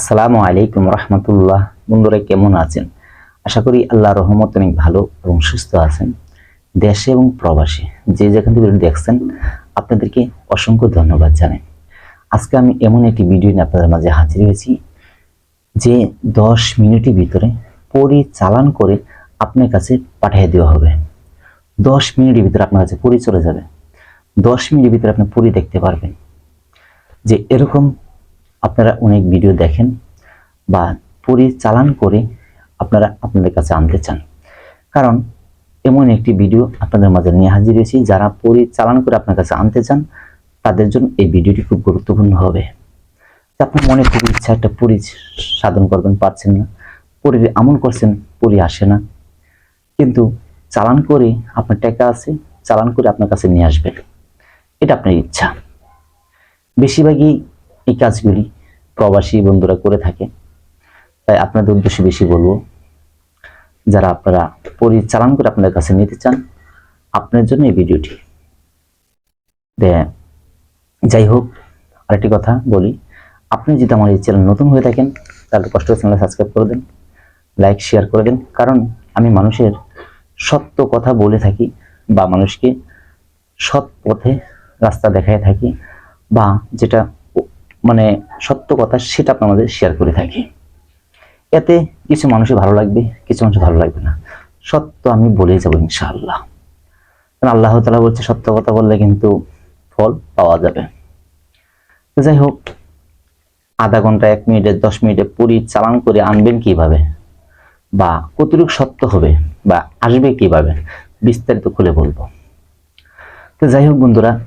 আসসালামু আলাইকুম রহমতুল্লাহ। বন্ধুরা, কেমন আছেন? আশা করি আল্লাহ রহমত অনেক ভালো এবং সুস্থ আছেন। দেশে এবং প্রবাসী যে যেখান থেকে দেখছেন, আপনাদেরকে অসংখ্য ধন্যবাদ জানাই। আজকে আমি এমন একটি ভিডিও নিয়ে আপনাদের মাঝে হাজির হয়েছি, যে দশ মিনিটের ভিতরে পরিচালন করে আপনার কাছে পাঠিয়ে দেওয়া হবে। দশ মিনিটের ভিতরে আপনার কাছে পরি চলে যাবে। দশ মিনিটের ভিতরে আপনি পরি দেখতে পারবেন যে এরকম আপনারা অনেক ভিডিও দেখেন বা পরিচালন করে আপনারা আপনাদের কাছে আনতে চান। কারণ এমন একটি ভিডিও আপনাদের মাঝে নিয়ে হাজির হয়েছি, যারা পরিচালন করে আপনার কাছে আনতে চান, তাদের জন্য এই ভিডিওটি খুব গুরুত্বপূর্ণ হবে। আপনার মনে খুব ইচ্ছা, একটা পরি সাধন করবেন, পারছেন না। পরি আমন করছেন, পরি আসে না। কিন্তু চালান করে আপনার টাকা আছে, চালান করে আপনার কাছে নিয়ে আসবেন। এটা আপনার ইচ্ছা। বেশিরভাগই এই কাজগুলি প্রবাসী বন্ধুরা করে থাকে তাই আপনাদের উদ্দেশ্যে বেশি বলব, যারা আপনারা পরিচালন করে আপনাদের কাছে নিতে চান, আপনার জন্য এই ভিডিওটি। যাই হোক, আরেকটি কথা বলি, আপনি যদি আমার এই চ্যানেল নতুন হয়ে থাকেন, তাহলে কষ্ট চ্যানেল সাবস্ক্রাইব করে দেন, লাইক, শেয়ার করে দেন, কারণ আমি মানুষের সত্য কথা বলে থাকি বা মানুষকে সৎ পথে রাস্তা দেখায় থাকি বা যেটা মানে সত্য কথা সেটা আপনার আমাদের শেয়ার করে থাকি। এতে কিছু মানুষের ভালো লাগবে কিছু মানুষের ভালো লাগবে না। সত্য আমি বলেই যাব ইনশাআল্লাহ। কারণ আল্লাহ তালা বলছে সত্য কথা বললে কিন্তু ফল পাওয়া যাবে। তো যাই হোক আধা ঘণ্টা এক মিনিটে দশ মিনিটে পুরি চালান করে আনবেন কীভাবে? বা কতটুকু সত্য হবে? বা আসবে কীভাবে? বিস্তারিত খুলে বলব। তো যাই হোক বন্ধুরা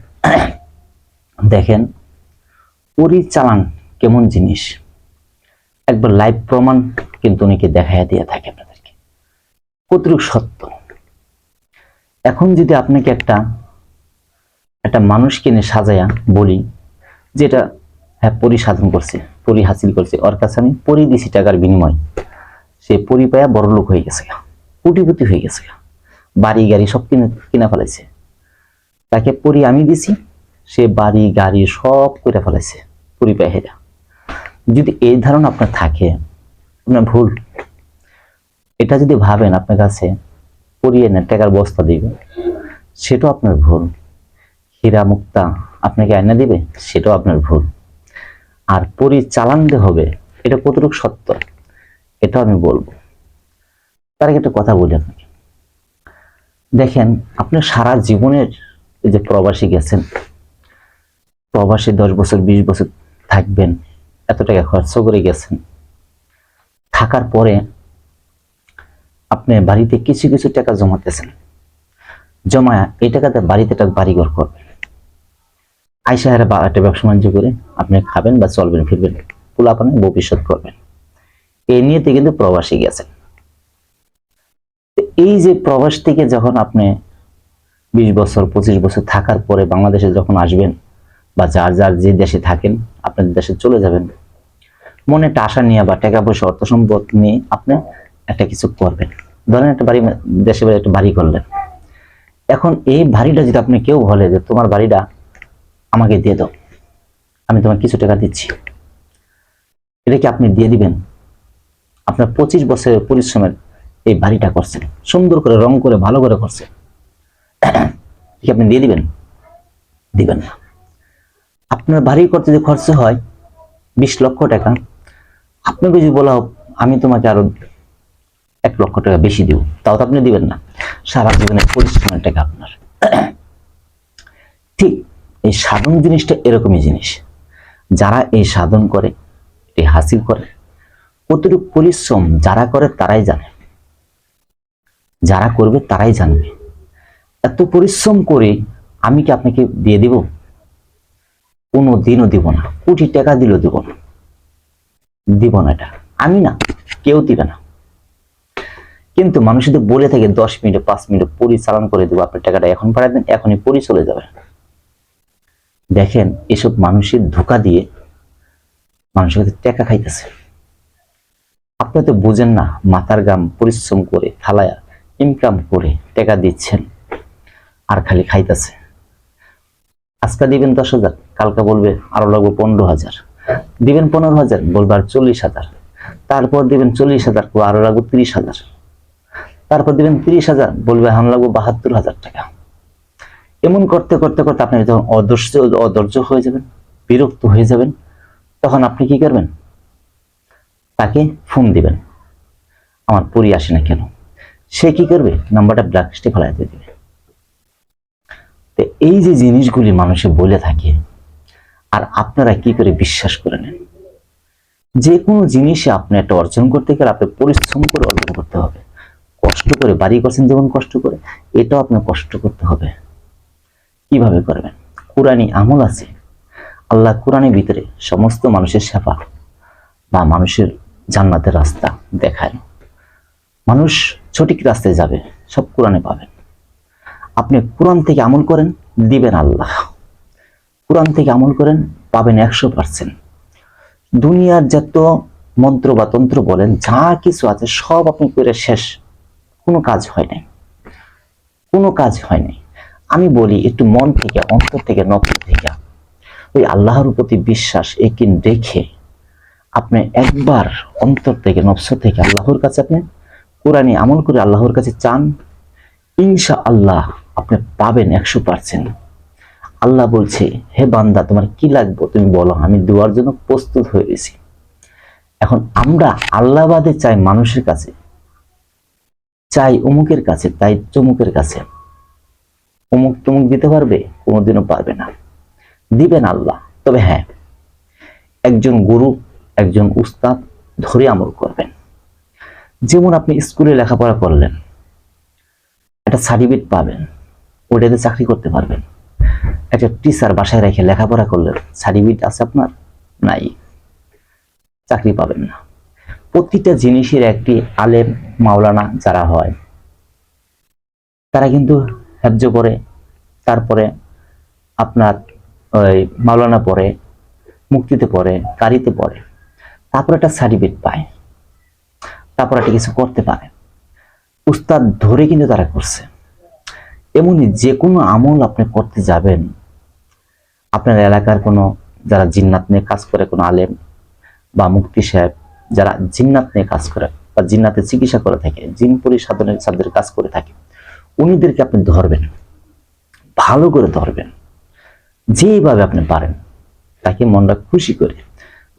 দেখেন পরিচালন কেমন জিনিস? একবার লাইভ প্রমাণ কিন্তু উনিকে দেখাইয়া দিয়ে থাকে আপনাদেরকে। কতটুকু সত্য? এখন যদি আপনাকে একটা একটা মানুষ নিয়ে সাজায়া বলি, যেটা হ্যাঁ পরি সাধন করছে, পরি হাসিল করছে, ওর কাছে আমি পরি দিছি টাকার বিনিময়, সে পরি পায়া বড় লোক হয়ে গেছে কোটিপতি হয়ে গেছে বাড়ি গাড়ি সব কিনে, কিনা ফেলাইছে। তাকে পরি আমি দিছি সে বাড়ি, গাড়ি সব করে ফেলাইছে পরি পায় যদি এই ধারণা আপনার থাকে, আপনার ভুল, এটা যদি ভাবেন আপনার কাছে পরিয়ে নেন টাকার বস্তা দিবে, সেটাও আপনার ভুল। হীরা মুক্তা আপনাকে আয়না দিবে, সেটাও আপনার ভুল। আর পরিচালানতে হবে, এটা কতটুকু সত্য এটা আমি বলব। তার আগে একটা কথা বলি আপনাকে। দেখেন, আপনি সারা জীবনের যে প্রবাসী গেছেন প্রবাসী দশ বছর, বিশ বছর থাকবেন, এত টাকা খরচ করে গেছেন। থাকার পরে আপনি বাড়িতে কিছু কিছু টাকা জমাতেছেন। জমা এই টাকাতে বাড়িতে একটা বাড়িঘর করবেন। আইসা হারে একটা ব্যবসা বাণিজ্য করে আপনি খাবেন বা চলবেন, ফিরবেন, পোলাপানে ভবিষ্যৎ করবেন। এই নিয়েতে কিন্তু প্রবাসী গেছেন। এই যে প্রবাস থেকে যখন আপনি বিশ বছর, পঁচিশ বছর থাকার পরে বাংলাদেশে যখন আসবেন বা যার যার যে দেশে থাকেন, আপনাদের দেশে চলে যাবেন। মনে একটা আশা নিয়ে বা টাকা পয়সা, অর্থ সম্পদ নিয়ে আপনি একটা কিছু করবেন। ধরেন একটা বাড়ি, দেশে একটা বাড়ি করলেন। এখন এই বাড়িটা যদি আপনি কেউ বলে যে, তোমার বাড়িটা আমাকে দিয়ে দাও, আমি তোমার কিছু টাকা দিচ্ছি। এটা কি আপনি দিয়ে দিবেন? আপনার পঁচিশ বছরের পরিশ্রমের এই বাড়িটা করছেন। সুন্দর করে, রং করে, ভালো করে করছেন। কি আপনি দিয়ে দিবেন? দিবেন না। আপনার বাড়ি করতে যে খরচ হয়, বিশ লক্ষ টাকা, আপনাকে যদি বলা হোক, আমি তোমাকে আরও এক লক্ষ টাকা বেশি দিব, তাও তো আপনি দিবেন না। সারা জীবনের পরিশ্রমের টাকা আপনার। ঠিক, এই সাধন জিনিসটা এরকমই জিনিস। যারা এই সাধন করে এই হাসিল করে, কতটুকু পরিশ্রম যারা করে তারাই জানে। যারা করবে তারাই জানবে। এত পরিশ্রম করে আমি কি আপনাকে দিয়ে দিব? কোনো দিনও দিব না। কোটি টাকা দিলেও দিব না। দিব না এটা। আমি না, কেউ দিবে না। কিন্তু মানুষ যদি বলে থাকে, দশ মিনিটে, পাঁচ মিনিটে পরিচালন করে দেবো আপনার টাকাটা এখন পাঠাই দেন, এখনই পরি চলে যাবে। দেখেন, এসব মানুষের ধোকা দিয়ে মানুষের কাছে টাকা খাইতেছে। আপনি তো বুঝেন না, মাথার গাম পরিশ্রম করে ফালায়া ইনকাম করে টাকা দিচ্ছেন, আর খালি খাইতেছে। আজকে দিবেন দশ হাজার, কালকে বলবে আরও লাগবে পনেরো হাজার। দিবেন পনেরো হাজার, বলবে আর চল্লিশ হাজার। তারপর দিবেন চল্লিশ হাজার আরও লাগবে তিরিশ হাজার। তারপর দিবেন তিরিশ হাজার, বলবে হাম লাগবে বাহাত্তর হাজার টাকা। এমন করতে করতে করতে আপনি যখন অধৈর্য অদর্য হয়ে যাবেন, বিরক্ত হয়ে যাবেন, তখন আপনি কি করবেন? তাকে ফোন দিবেন। আমার পরি আসে না কেন? সে কি করবে? নাম্বারটা ব্ল্যাক লিস্টে ফেলাই দিয়ে দিবে। তো এই যে জিনিসগুলি মানুষে বলে থাকে, আর আপনারা কি করে বিশ্বাস করে নেন? যে কোনো জিনিসে আপনি একটা অর্জন করতে গেলে আপনি পরিশ্রম করে অর্জন করতে হবে। কষ্ট করে বাড়ি করছেন যেমন কষ্ট করে, এটাও আপনার কষ্ট করতে হবে। কীভাবে করবেন? কোরআনী আমল আছে। আল্লাহ কোরআনের ভিতরে সমস্ত মানুষের সেবা বা মানুষের জান্নাতের রাস্তা দেখায়। মানুষ সঠিক রাস্তায় যাবে, সব কোরআনে পাবেন। আপনি কোরআন থেকে আমল করেন, দিবেন আল্লাহ। কোরআন থেকে আমল করেন, পাবেন একশো পার্সেন্ট দুনিয়ার যত মন্ত্র বা তন্ত্র বলেন, যা কিছু আছে, সব আপনি করে শেষ। কোনো কাজ হয় নাই। কোনো কাজ হয় নাই। আমি বলি, একটু মন থেকে, অন্তর থেকে নকল থেকে। ওই আল্লাহর প্রতি বিশ্বাস একিন রেখে আপনি একবার অন্তর থেকে নফস থেকে আল্লাহর কাছে আপনি কোরআনে আমল করে আল্লাহর কাছে চান ইনশা আল্লাহ আপনি পাবেন একশো পার্সেন্ট। আল্লাহ বলছে, হে বান্দা, তোমার কি লাগবে? তুমি বলো, আমি দেওয়ার জন্য প্রস্তুত হয়ে গেছি। এখন আমরা আল্লাহবাদে চাই মানুষের কাছে, চাই অমুকের কাছে, তাই চমুকের কাছে। অমুক তমুক দিতে পারবে, কোনোদিনও পারবে না। দিবেন আল্লাহ, তবে হ্যাঁ একজন গুরু, একজন উস্তাদ ধরে আমল করবেন। যেমন আপনি স্কুলে লেখাপড়া করলেন, একটা সার্টিফিকেট পাবেন। ওটাতে চাকরি করতে পারবেন। একটা টিচার বাসায় রেখে লেখাপড়া করলেন সার্টিফিকেট আছে আপনার? নাই। চাকরি পাবেন না। প্রতিটা জিনিসের একটি আলেম মাওলানা যারা হয়, তারা কিন্তু হ্যাব্য করে, তারপরে আপনার ওই মাওলানা পড়ে, মুক্তিতে পড়ে কারিতে পড়ে, তারপর একটা সার্টিফিকেট পায়, তারপর একটা কিছু করতে পারে। উস্তাদ ধরে কিন্তু তারা করছে। এমনই যে কোনো আমল আপনি করতে যাবেন। আপনার এলাকার কোনো যারা জিন্নাত নিয়ে কাজ করে, কোনো আলেম বা মুক্তি সাহেব, যারা জিন্নাত নিয়ে কাজ করে বা জিন্নাতের চিকিৎসা করে থাকে, জিন পরিসাধনের সাদের কাজ করে থাকে, উনিদেরকে আপনি ধরবেন, ভালো করে ধরবেন। যেভাবে আপনি পারেন, তাকে মনটা খুশি করে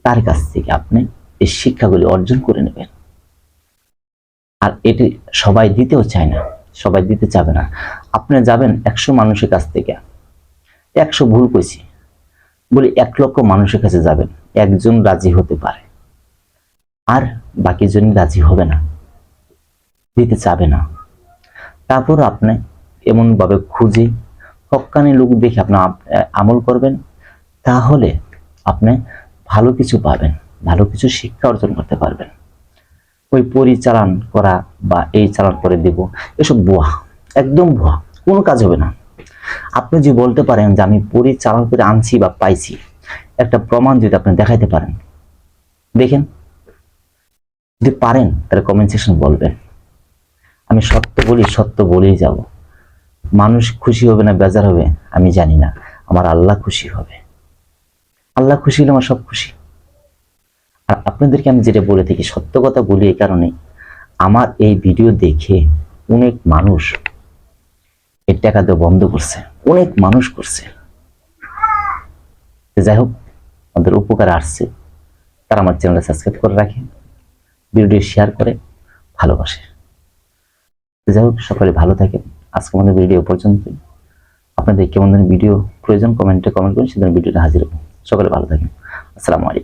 তার কাছ থেকে আপনি এই শিক্ষাগুলি অর্জন করে নেবেন। আর এটি সবাই দিতেও চায় না। সবাই দিতে চাবে না। আপনি যাবেন একশো মানুষের কাছ থেকে। একশো ভুল কইছি। বলি এক লক্ষ মানুষের কাছে যাবেন। একজন রাজি হতে পারে। আর বাকি জন রাজি হবে না। দিতে চাবে না। তারপর আপনি এমনভাবে খুঁজে হক্কানি লোক দেখে আপনি আমল করবেন। তাহলে আপনি ভালো কিছু পাবেন, ভালো কিছু শিক্ষা অর্জন করতে পারবেন। ওই পরিচালন করা বা এই চালান করে দিব। এসব ভুয়া, একদম ভুয়া, কোনো কাজ হবে না। আপনি যে বলতে পারেন যে আমি পরিচালন করে আনছি বা পাইছি, একটা প্রমাণ যদি আপনি দেখাইতে পারেন। দেখেন। যদি পারেন, তাহলে কমেন্ট সেকশন বলবেন। আমি সত্য বলি, সত্য বলেই যাব। মানুষ খুশি হবে না, বেজার হবে, আমি জানি না। আমার আল্লাহ খুশি হবে। আল্লাহ খুশি হলে আমার সব খুশি। আর আপনাদেরকে আমি যেটা বলে থাকি, সত্য কথা বলি এই কারণে, আমার এই ভিডিও দেখে অনেক মানুষ এই টাকা দেওয়া বন্ধ করছে, অনেক মানুষ করছে। যাই হোক, আমাদের উপকার আসছে, তারা আমার চ্যানেলটা সাবস্ক্রাইব করে রাখে ভিডিও শেয়ার করে ভালোবাসে। যাই হোক, সকলে ভালো থাকেন। আজকে আমাদের ভিডিও পর্যন্তই। আপনাদের কেমন ধরনের ভিডিও প্রয়োজন কমেন্টে কমেন্ট করুন সেদিন ভিডিওটা হাজির হব। সকলে ভালো থাকেন। আসসালামু আলাইকুম।